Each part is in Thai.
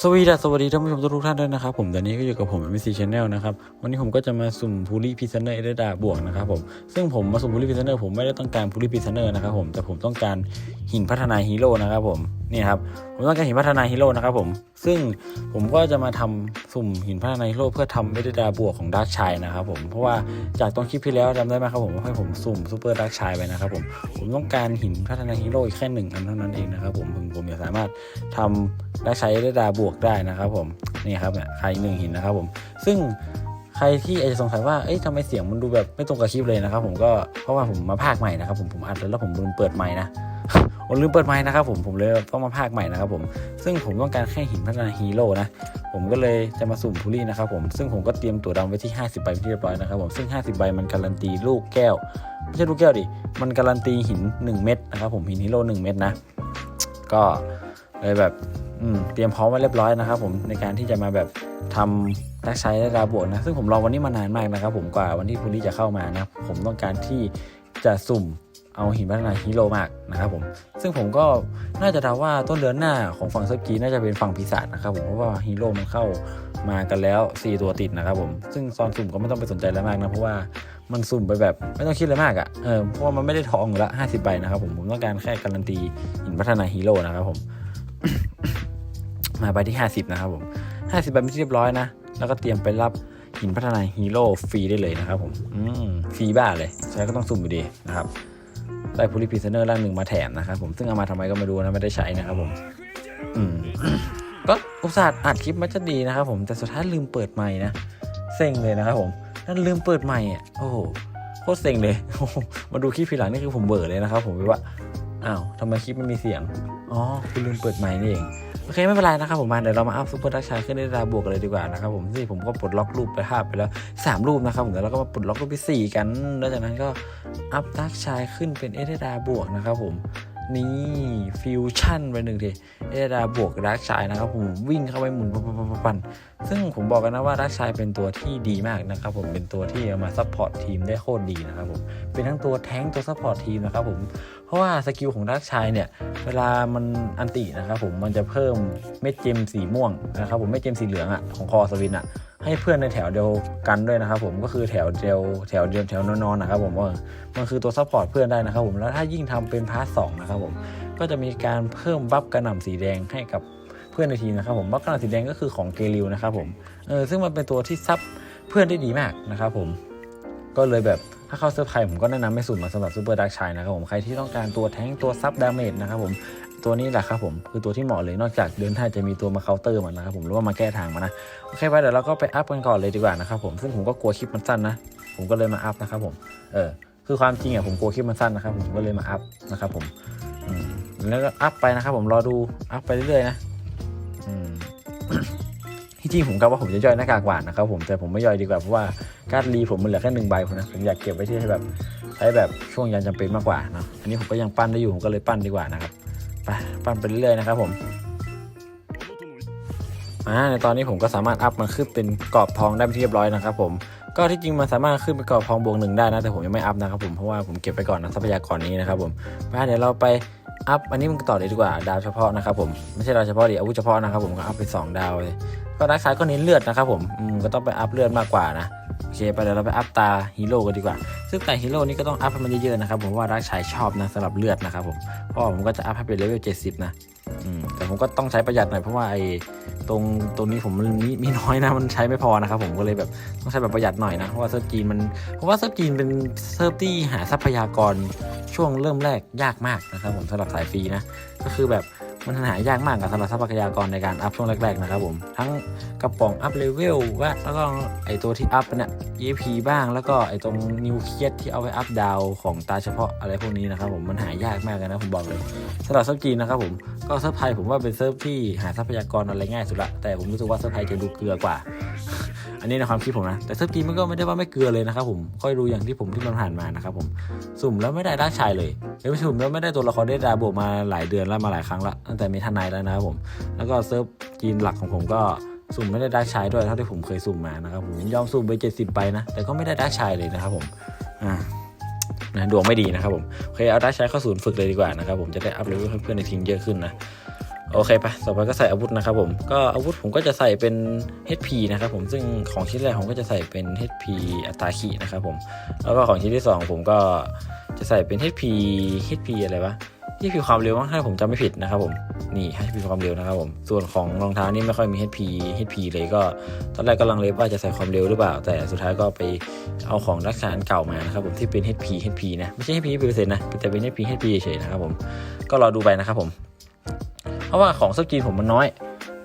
สวีดัสวัสดีท่านผู้ชมทุกท่านด้วยนะครับผมตอนนี้ก็อยู่กับผม MCC Channel นะครับวันนี้ผมก็จะมาสุ่มพูลี่พิซเนอร์เอเดดาบวกนะครับผมซึ่งผมมาสุ่มพูลี่พิซเนอร์ผมไม่ได้ต้องการพูลี่พิซเนอร์นะครับผมแต่ผมต้องการหินพัฒนาฮีโร่นะครับผม นี่ครับผมต้องการหินพัฒนาฮีโร่นะครับผมซึ่งผมก็จะมาทำสุ่มหินพัฒนาฮีโร่เพื่อทำเอเดดาบวกของดาร์กชัยนะครับผมเพราะว่าจากตอนคลิปที่แล้วจำได้ไหมครับผมว่าให้ผมสุ่มซูเปอร์ดาร์กชัยไปนะครับผมผมต้องการหินพัฒนาฮีโร่อีกแค่หนึ่งอันเท่านั้นเองนะครับผมผมผมจะสามารถทำและใช้ได้ดาบวกได้นะครับผมนี่ครับเนี่ยใครหนึ่งหินนะครับผมซึ่งใครที่อาจจะสงสัยว่า เอ๊ะทำไมเสียงมันดูแบบไม่ตรงกับคลิปเลยนะครับผมก็เพราะว่าผมมาภาคใหม่นะครับผมผมอัดแล้วแล้วผมเปิดไมค์นะ ผมลืมเปิดไมค์นะครับผมผมเลยต้องมาภาคใหม่นะครับผมซึ่งผมต้องการแค่หินพัฒนาฮีโร่นะผมก็เลยจะมาสุ่มพูลี่นะครับผมซึ่งผมก็เตรียมตัวดำไว้ที่ 50 ใบเป็นที่เรียบร้อยนะครับผมซึ่ง 50 ใบมันการันตีลูกแก้วไม่ใช่ลูกแก้วดิมันการันตีหิน 1 เม็ดนะครับผมหินฮีโร่1เม็ดนะก็เลยแบบเตรียมพร้อมไว้เรียบร้อยนะครับผมในการที่จะมาแบบทำรักใช้และดาบวนะซึ่งผมรอวันนี้มานานมากนะครับผมกว่าวันที่พูลี่จะเข้ามานะผมต้องการที่จะสุ่ม เอาหินพัฒนาฮีโร่มากนะครับผม ซึ่งผมก็น่าจะเดาว่าต้นเดือนหน้าของฝั่งสกีน่าจะเป็นฝั่งปีศาจนะครับผม เพราะว่าฮีโร่มันเข้ามากันแล้ว 4 ตัวติดนะครับผม ซึ่งซอนสุ่มก็ไม่ต้องไปสนใจอะไรมากนะ เพราะว่ามันสุ่มไปแบบไม่ต้องคิดอะไรมากอะ่ะ เออ เพราะว่ามันไม่ได้ทองอยู่ละ50ใบนะครับผม ผมต้องการแค่การันตีหินพัฒนาฮีโร่นะครับผม มาใบที่ 50 นะครับผม50ใบเป็นที่เรียบร้อยนะ แล้วก็เตรียมไปรับหินพัฒนาฮีโร่ฟรีได้เลยนะครับผม อืม ฟรีบ้าเลย ใช้ก็ต้องสุ่มอยู่ดีนะครับ ได้พูลิพิซเนอร์ร่างหนึ่งมาแถมนะครับผมซึ่งเอามาทำไมก็ไม่รู้นะไม่ได้ใช้นะครับผมอืมก็อุตส่าห์อัดคลิปมาจะดีนะครับผมแต่สุดท้ายลืมเปิดไมค์นะเซ็งเลยนะครับผมนั่นลืมเปิดไมค์อะโอ้โหโคตรเซ็งเลยมาดูคลิปทีหลังนี่คือผมเบื่อเลยนะครับผมว่า อ้าวทำไมคลิปไม่มีเสียง อ๋อ คุณลืมเปิดไมค์นี่เอง โอเค ไม่เป็นไรนะครับผมมาเดี๋ยวเรามาอัพซุปเปอร์ดักชัยขึ้นได้ดาบวกกันเลยดีกว่านะครับผมที่ผมก็ปลดล็อกรูปไปภาพไปแล้ว 3 รูปนะครับผมเดี๋ยวเราก็มาปลดล็อกรูปที่4กัน แล้วจากนั้นก็อัพดักชัยขึ้นเป็นเอเดดาบวกนะครับผม นี่ฟิวชั่นไปหนึ่งทีเอเดาบวกดักชัยนะครับผมวิ่งเข้าไปหมุนปันซึ่งผมบอกกันนะว่าดักชัยเป็นตัวที่ดีมากนะครับผมเป็นตัวที่เอามาซัพพอร์ตทีมได้โคตรดีนะครับผมเป็นทั้งตัวแท้งตัวซัพพอร์ตทีมนะครับผมเพราะว่าสกิลของดักชัยเนี่ยเวลามันอันตินะครับผมมันจะเพิ่มเม็ดเจมสีม่วงนะครับผมเม็ดเจมสีเหลืองอะ่ะของคอสวินอะ่ะ ให้เพื่อนในแถวเดียวกันด้วยนะครับผมก็คือแถวเดียวแถวเดียวแถวนอนๆนะครับผมว่ามันคือตัวซัพพอร์ตเพื่อนได้นะครับผมแล้วถ้ายิ่งทำเป็นพาร์ทสองนะครับผมก็จะมีการเพิ่มบัฟกระหน่ำสีแดงให้กับเพื่อนในทีมนะครับผมบัฟกระหน่ำสีแดงก็คือของเกลิวนะครับผมเออซึ่งมันเป็นตัวที่ซับเพื่อนได้ดีมากนะครับผมก็เลยแบบถ้าเข้าเซอร์ไพรส์ผมก็แนะนำให้สุ่มมาสำหรับซูเปอร์ดักชัยนะครับผมใครที่ต้องการตัวแท้งตัวซับดาเมจนะครับผม ตัวนี้แหละครับผมคือตัวที่เหมาะเลยนอกจากเดินท่าจะมีตัวมาเคาน์เตอร์มันนะครับผมหรือว่ามาแก้ทางมานะโอเคไปเดี๋ยวเราก็ไปอัพกันก่อนเลยดีกว่านะครับผมซึ่งผมก็กลัวคลิปมันสั้นนะผมก็เลยมาอัพนะครับผมเออคือความจริงอะผมกลัวคลิปมันสั้นนะครับผมก็เลยมาอัพนะครับผมแล้วก็อัพไปนะครับผมรอดูอัพไปเรื่อยๆนะที่จริงผมกะว่าผมจะย่อยหน้ากากหวานนะครับผมแต่ผมไม่ย่อยดีกว่าเพราะว่าการดรีผมมันเหลือแค่หนึ่งใบนะผมอยากเก็บไว้ที่ให้แบบใช้แบบช่วงยามจำเป็นมากกว่านะอันนี้ผมก็ยังปั้นได้อยู่ผมก็เลยปั้นดีกว่านะครับ ไปปั้นไปเรื่อยๆนะครับผมอ่าในตอนนี้ผมก็สามารถอัพมันขึ้นเป็นกรอบทองได้เป็นที่เรียบร้อยนะครับผมก็ที่จริงมันสามารถขึ้นเป็นกรอบทองบวกหนึ่งได้นะแต่ผมยังไม่อัพนะครับผมเพราะว่าผมเก็บไปก่อนนะทรัพยากรนี้นะครับผมไปเดี๋ยวเราไปอัพอันนี้มันต่อเลยดีกว่าดาวเฉพาะนะครับผมไม่ใช่ดาวเฉพาะดิอาวุธเฉพาะนะครับผมก็อัพไปสองดาวเลยก็รักษายก็เน้นเลือดนะครับผมก็ต้องไปอัพเลือดมากกว่านะ อเคไปเดี๋ยวเราไปอัพตาฮีโร่กันดีกว่า ซึ่งแต่ฮีโร่นี่ก็ต้องอัพให้มันเยอะๆนะครับผมว่ารักชายชอบนะสำหรับเลือดนะครับผมเพราะว่าผมก็จะอัพให้เป็นเลเวล70 นะอืมแต่ผมก็ต้องใช้ประหยัดหน่อยเพราะว่าไอ้ตรงตรงนี้ผมมันมีมีน้อยนะมันใช้ไม่พอนะครับผมก็เลยแบบต้องใช้แบบประหยัดหน่อยนะเพราะว่าเซิร์ฟจีนมันเพราะว่าเซิร์ฟจีนเป็นเซิร์ฟที่หาทรัพยากรช่วงเริ่มแรกยากมากนะครับผมสำหรับสายฟรีนะก็คือแบบ มันหายากมากกับสำหรับทรัพยากรในการอัพช่วงแรกๆนะครับผม ทั้งกระป๋องอัพเลเวลว่าแล้วก็ไอตัวที่อัพเนี่ย EP บ้างแล้วก็ไอตรงนิวเคลียสที่เอาไว้อัพดาวของตาเฉพาะอะไรพวกนี้นะครับผมมันหายากมากเลยนะผมบอกเลยสำหรับเซิร์ฟจีนนะครับผมก็เซิร์ฟไทยผมว่าเป็นเซิร์ฟที่หาทรัพยากรอะไรง่ายสุดละแต่ผมรู้สึกว่าเซิร์ฟไทยจะดูเกลือกว่า อันนี้ในความคิดผมนะ แต่เซิร์ฟจีนมันก็ไม่ได้ว่าไม่เกลือเลยนะครับผมค่อยดูอย่างที่ผมที่มันผ่านมานะครับผมสุ่มแล้วไม่ได้ร่างชายเลยเอ้ยไม่ใช่มแล้วไม่ได้ตัวละครได้ดาบวกมาหลายเดือนแล้วมาหลายครั้งละตั้งแต่มีทนายแล้วนะครับผม แล้วก็เซิร์ฟจีนหลักของผมก็สุ่มไม่ได้ดักชายด้วยเท่าที่ผมเคยสุ่มมานะครับผมยอมสุ่มไป70ไปนะแต่ก็ไม่ได้ดักชายเลยนะครับผมอ่านะดวงไม่ดีนะครับผมโอเคเอาดักชายเข้าศูนย์ฝึกเลยดีกว่านะครับผมจะได้อัพเลเวลให้เพื่อนในทีมเยอะขึ้นนะโอเคปะต่อไปก็ใส่อาวุธนะครับผมก็อาวุธผมก็จะใส่เป็น HP นะครับผมซึ่งของชิ้นแรกผมก็จะใส่เป็น HP อัตราขีนะครับผมแล้วก็ของชิ้นที่สองผมก็จะใส่เป็น HP HP อะไรวะ HP ความเร็วมั้งถ้าผมจำไม่ผิดนะครับผมนี่ HP ความเร็วนะครับผมส่วนของรองเท้านี่ไม่ค่อยมี HP HP เลยก็ ตอนแรกก็ลังเลว่าจะใส่ความเร็วหรือเปล่า แต่สุดท้ายก็ไปเอาของรักษานเก่ามานะครับผมที่เป็น HP HP นะไม่ใช่ HP เปอร์เซ็นต์นะแต่เป็น HP HP เฉยๆนะครับผมก็รอดูไปนะครับผม เพราะว่าของเซิร์ฟจีนผมมันน้อย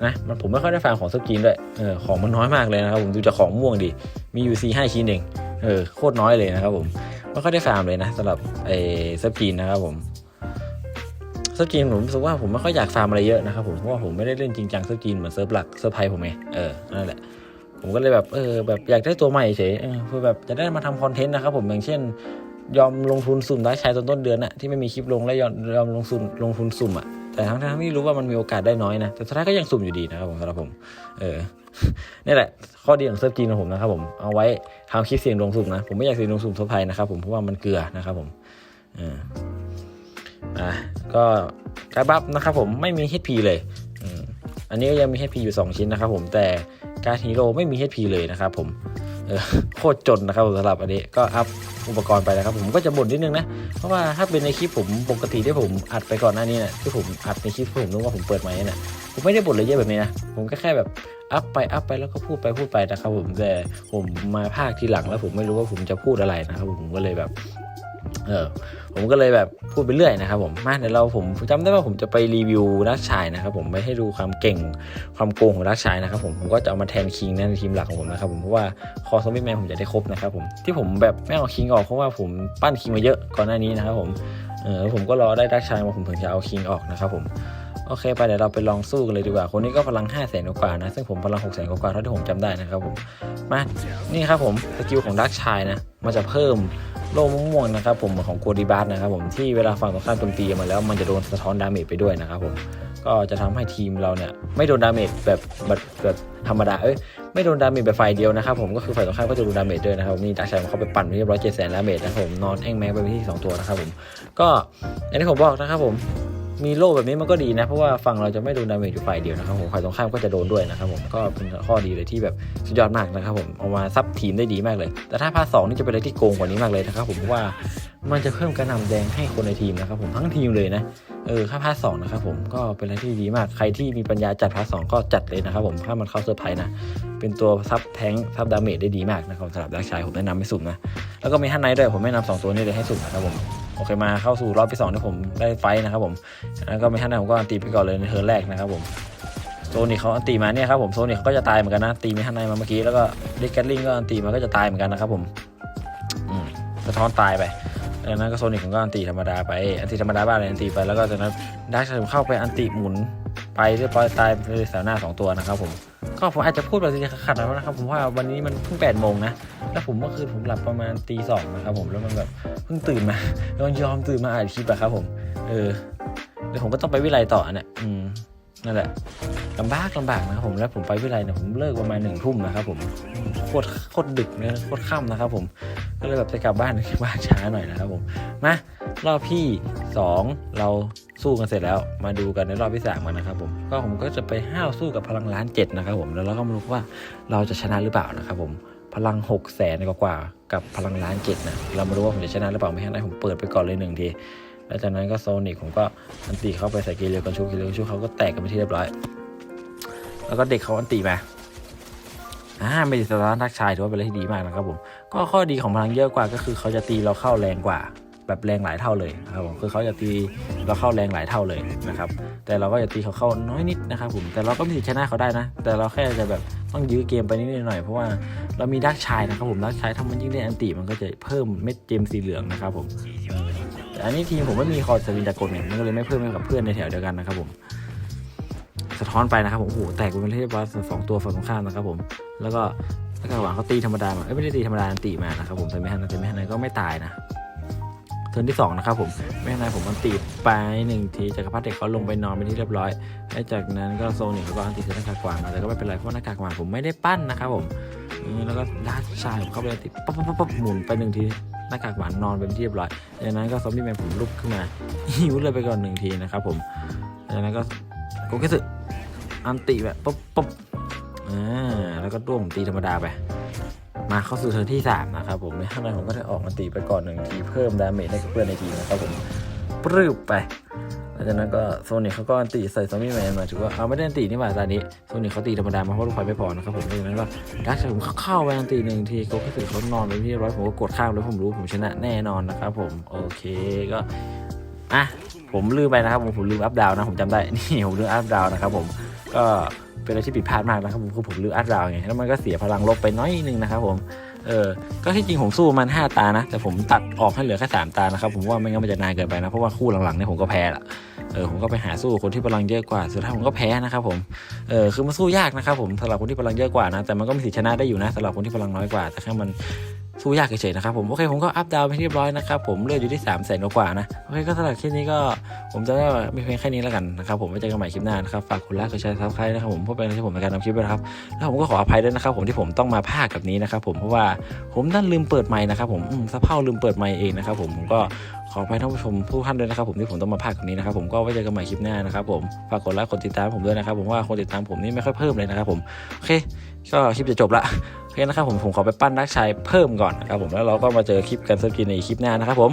นะมันผมไม่ค่อยได้ฟังของเซิร์ฟจีนด้วยเออของมันน้อยมากเลยนะครับผมดูจากของม่วงดิมีอยู่สี่ห้าชิ้นเองเออโคตรน้อยเลยนะครับผมไม่ค่อยได้ฟาร์มเลยนะสำหรับไอ้เซิร์ฟจีนนะครับผม เซิร์ฟจีนผมรู้สึกว่าผมไม่ค่อยอยากฟาร์มอะไรเยอะนะครับผมเพราะว่าผมไม่ได้เล่นจริงจังเซิร์ฟจีนเหมือนเซิร์ฟหลักเซิร์ฟไทยผมไงเออนั่นแหละผมก็เลยแบบเออแบบอยากได้ตัวใหม่เฉยเพื่อแบบจะได้มาทำคอนเทนต์นะครับผมอย่างเช่น ยอมลงทุนสุ่มได้ใช้ตอนต้นเดือนอะที่ไม่มีคลิปลงและยอมยอมลงทุนลงทุนสุ่มอะแต่ทั้งทั้งที่รู้ว่ามันมีโอกาสได้น้อยนะแต่สุดท้ายก็ยังสุ่มอยู่ดีนะครับผมสำหรับผม เออนี่แหละ ข้อดีของเซิร์ฟจีนของผมนะครับผมเอาไว้ทำคลิปเสียงลงสุ่มนะผมไม่อยากเสียงลงสุ่มทั่วไปนะครับผมเพราะว่ามันเกลือนะครับผมเอออะ ก็การบัฟนะครับผมไม่มี HP เลยอันนี้ก็ยังมี HP อยู่ 2 ชิ้นนะครับผมแต่การฮีโร่ไม่มี HP เลยนะครับผมโคตรจนนะครับสำหรับอันนี้ก็อัพอุปกรณ์ไปนะครับผมก็จะบ่นนิดนึงนะ เพราะว่าถ้าเป็นในคลิปผมปกติที่ผมอัดไปก่อนหน้านี้เนี่ยที่ผมอัดในคลิปที่ผมนึกว่าผมเปิดไมค์เนี่ยผมไม่ได้บ่นเลยเยอะแบบนี้นะผมก็แค่แบบอัพไปอัพไปแล้วก็พูดไปพูดไปนะครับผมแต่ผมมาภาคทีหลังแล้วผมไม่รู้ว่าผมจะพูดอะไรนะครับผมก็เลยแบบ เออ ผมก็เลยแบบพูดไปเรื่อยนะครับผมมาเดี๋ยวเราผมจำได้ว่าผมจะไปรีวิวรักชายนะครับผมไม่ให้ดูความเก่งความโกงของรักชายนะครับผมผมก็จะเอามาแทนคิงนะในทีมหลักของผมนะครับผมเพราะว่าคอซอมบี้แมนผมจะได้ครบนะครับผมที่ผมแบบไม่เอาคิงออกเพราะว่าผมปั้นคิงมาเยอะก่อนหน้านี้นะครับผมเออผมก็รอได้รักชายมาผมถึงจะเอาคิงออกนะครับผม โอเคไปเดี๋ยวเราไปลองสู้กันเลยดีกว่า คนนี้ก็พลัง5 0 0แสนกว่านะ ซึ่งผมพลัง6 0แสนกว่าเท่าที่ผมจำได้นะครับผม มานี่ครับผมสกิลของดักชายนะ มันจะเพิ่มโล่ม่วงนะครับผมของโกดีบาร์นะครับผมที่เวลาฝั่งตรงข้ามโจมตีมาแล้วมันจะโดนสะท้อนดาเมจไปด้วยนะครับผมก็จะทำให้ทีมเราเนี่ยไม่โดนดาเมจแบบแบบแบบธรรมดาเอ้ยไม่โดนดาเมจแบบไฟเดียวนะครับผมก็คือฝ่ายตรงข้ามก็จะโดนดาเมจด้วยนะครับนี่ดักชัยมันเข้าไปปั่นไปที่ร้อยเจ็ดแสนดาเมจนะครับผมนอนแองแมงไปที่สองตัวนะครับผมก็อย่างที่ผมบอกนะครับผม มีโล่แบบนี้มันก็ดีนะ เพราะว่าฝั่งเราจะไม่โดนดาเมจอยู่ฝ่ายเดียวนะครับผมฝ่ายตรงข้ามก็จะโดนด้วยนะครับผมก็เป็นข้อดีเลยที่แบบสุดยอดมากนะครับผมเอามาซับทีมได้ดีมากเลย แต่ถ้าพาร์ทสองนี่จะเป็นอะไรที่โกงกว่านี้มากเลยนะครับผมเพราะว่ามันจะเพิ่มกระนำแดงให้คนในทีมนะครับผมทั้งทีมเลยนะเออค่าพาร์ทสองนะครับผมก็เป็นอะไรที่ดีมากใครที่มีปัญญาจัดพาร์ทสองก็จัดเลยนะครับผมถ้ามันเข้าเซอร์ไพรส์นะ เป็นตัวซับแทงซับดาเมจได้ดีมากนะครับสำหรับดักชายผมแนะนำให้สุ่มนะ แล้วก็มีฮันไนท์ด้วยผมแนะนำสองตัวนี้เลยให้สุ่มนะครับผม โอเคมาเข้าสู่รอบที่สองที่ผมได้ไฟท์นะครับผมแล้วก็มีฮันไนผมก็อันตีไปก่อนเลยในเทิร์นแรกนะครับผมโซนิคเขาอันตีมาเนี่ยครับผมโซนิคเขาก็จะตายเหมือนกันนะตีมีฮันไนมาเมื่อกี้แล้วก็เดกแกลลิงก็อันตีมาก็จะตายเหมือนกันนะครับผมอืมสะท้อนตายไปจากนั้นก็โซนิคผมก็อันติธรรมดาไปอันติธรรมดาบ้านเลยอันติไปแล้วก็จากนั้นดักชัยผมเข้าไปอันติหมุนไปเรียบร้อยตายไปเลยแสวหน้าสองตัวนะครับผม ก็ผมอาจจะพูดแบบนี้ขัดแล้วนะครับผมว่าวันนี้มันเพิ่งแปดโมงนะแล้วผมเมื่อคืนผมหลับประมาณตีสองนะครับผมแล้วมันแบบเพิ่งตื่นมายอมยอมตื่นมาอ่านคลิปอะครับผม เออเดี๋ยวผมก็ต้องไปวิไลต่อเนี่ยอืมนั่นแหละลำบากลำบากนะครับผมแล้วผมไปวิไลเนี่ยผมเลิกประมาณหนึ่งทุ่มนะครับผมโคตรโคตรดึกเลยโคตรค่ำนะครับผมก็เลยแบบจะกลับบ้านบ้านช้าหน่อยนะครับผมมา รอบที่ 2 เราสู้กันเสร็จแล้ว มาดูกันในรอบที่สามกันนะครับผมก็ผมก็จะไปห้าวสู้กับพลังล้านเจ็ดนะครับผมแล้วเราก็มาดูว่าเราจะชนะหรือเปล่านะครับผมพลัง6กแสนกว่ากับพลังล้านเจ็ดนะเรามาดูว่าผมจะชนะหรือเปล่าไม่ให้ได้ผมเปิดไปก่อนเลยหนึ่งทีแล้วจากนั้นก็โซนิกผมก็อันตีเข้าไปใส่เกลียวกันชูเกลียวกันชูเขาก็แตกกันไปที่เรียบร้อย แล้วก็เด็กเขาอันตีมาอ่าไม่ติดสตาร์ทักชายถือว่าเป็นอะไรที่ดีมากนะครับผม ก็ข้อดีของพลังเยอะกว่าก็คือเขาจะตีเราเข้าแรงกว่า แบบแรงหลายเท่าเลยครับผมคือเขาจะตีเราเข้าแรงหลายเท่าเลยนะครับแต่เราก็จะตีเขาเข้าน้อยนิดนะครับผมแต่เราก็มีสิทธิ์ชนะเขาได้นะ แต่เราแค่จะแบบต้องยื้อเกมไปนิดหน่อยเพราะว่าเรามีดักชายนะครับผมดักชายถ้ามันยิ่งได้อันติมันก็จะเพิ่มเม็ดเจมสีเหลืองนะครับผมแต่อันนี้ทีมผมไม่มีคอร์สวินจากลเนี่ยมันก็เลยไม่เพิ่มให้กับเพื่อนในแถวเดียวกันนะครับผมสะท้อนไปนะครับผมโอ้โหแตกเป็นเรียบร้อยสองตัวฝั่งตรงข้ามนะครับผมแล้วก็ถ้ากระหว่างเขาตีธรรมดามาเอ้ยไม่ได้ตีธรรมดาอันตีมานะครับผมแต่ไม่ฮันแต่ไม่ฮันก็ไม่ตายนะ ทิร์นที่สองนะครับผมไม่นนะผมอันตีไปหนึ่งทีจักรพรรดิเด็กเขาลงไปนอนไปนที่เรียบร้อยและจากนั้นก็โซนิกเขาก็อันตีเซนหน้ากากกวางมาแต่ก็ไม่เป็นไรเพราะหน้ากากกวางผมไม่ได้ปั้นนะครับผมแล้วก็ลากชายผมเข้าไปอันตีปั๊บปั๊บปั๊บปั๊บหมุนไปหนึ่งทีหน้ากากหวานนอนเป็นที่เรียบร้อยจากนั้นก็ซอมบี้แมนผมลุกขึ้นมาหิวเลยไปก่อนหนึ่งทีนะครับผมจากนั้นก็โกเกสึอันติแบบปุ๊บปุ๊บอ่าแล้วก็ด้วงผมตีธรรมดาไป มาเข้าสู่เทิร์นที่ 3 นะครับผมในข้างในผมก็ได้ออกมาตีไปก่อนหนึ่งทีเพิ่มดาเมจให้กับเพื่อนในทีมนะครับผมปรืบไปหลังจากนั้นก็โซนิคเขาก็ตีใส่ซอมบี้แมนมาถือว่าเอาไม่ได้ตีนี่หว่าตอนนี้โซนิคเขาตีธรรมดามาเพราะลูกไฟไม่พอนะครับผมหลังนั้นก็ดักผมเข้าไปตีหนึ่งทีเขาก็ถือเขานอนไปที่ร้อยผมก็กดข้ามแล้วผมรู้ผมชนะแน่นอนนะครับผมโอเคก็อะ ผมลืมไปนะครับผมผมลืมอัพดาวนะผมจำได้นี่ผมลืมอัพดาวนะครับผมก็เป็นอะไรที่ผิดพลาดมากนะครับผมคือผมลืมอัพดาวไงแล้วมันก็เสียพลังลบไปน้อยนึงนะครับผมเออก็ที่จริงผมสู้มัน 5 ตานะ แต่ผมตัดออกให้เหลือแค่3ตานะครับ ผมว่าไม่งั้นมันจะนานเกินไปนะ เพราะว่าคู่หลังๆเนี่ยผมก็แพ้ละเออผมก็ไปหาสู้คนที่พลังเยอะกว่า สุดท้ายผมก็แพ้นะครับผม เออคือมันสู้ยากนะครับผมสำหรับคนที่พลังเยอะกว่านะ แต่มันก็มีสิทธิชนะได้อยู่นะสำหรับคนที่พลังน้อยกว่า แต่แค่มัน สู้ยากเฉยๆนะครับผมโอเคผมก็อัพดาวไปที่เรียบร้อยนะครับผมเลือดอยู่ที่3ามแสนกว่านะโอเคก็สำหรับคลิปนี้ก็ผมจะได้มีเพียงแค่นี้แล้วกันนะครับผมไว้เจอกันใหม่คลิปหน้านะครับฝากกดไลค์กดแชร์ซับสไครต์นะครับผมเพื่อเป็นกำลังใจให้ผมในการทำคลิปด้วยนะครับแล้วผมก็ขออภัยด้วยนะครับผมที่ผมต้องมาพากกับนี้นะครับผมเพราะว่าผมนั่นลืมเปิดไมค์นะครับผมสะเพร่าลืมเปิดไมค์เองนะครับผมผมก็ขออภัยท่านผู้ชมทุกท่านด้วยนะครับผมที่ผมต้องมาพากกับนี้นะครับผมก็ไว้เจอกันใหม่คลิปหน้านะครับผมฝากกดไลค์กดติดตามผมด้วยนะครับผมว่าคนติดตามผมนี่ไม่ค่อยเพิ่มเลยนะครับผมโอเคก็คลิปจะจบละ เคนะครับผมผมขอไปปั้นนักชายเพิ่มก่อนนะครับผมแล้วเราก็มาเจอคลิปกันสกินในคลิปหน้านะครับผม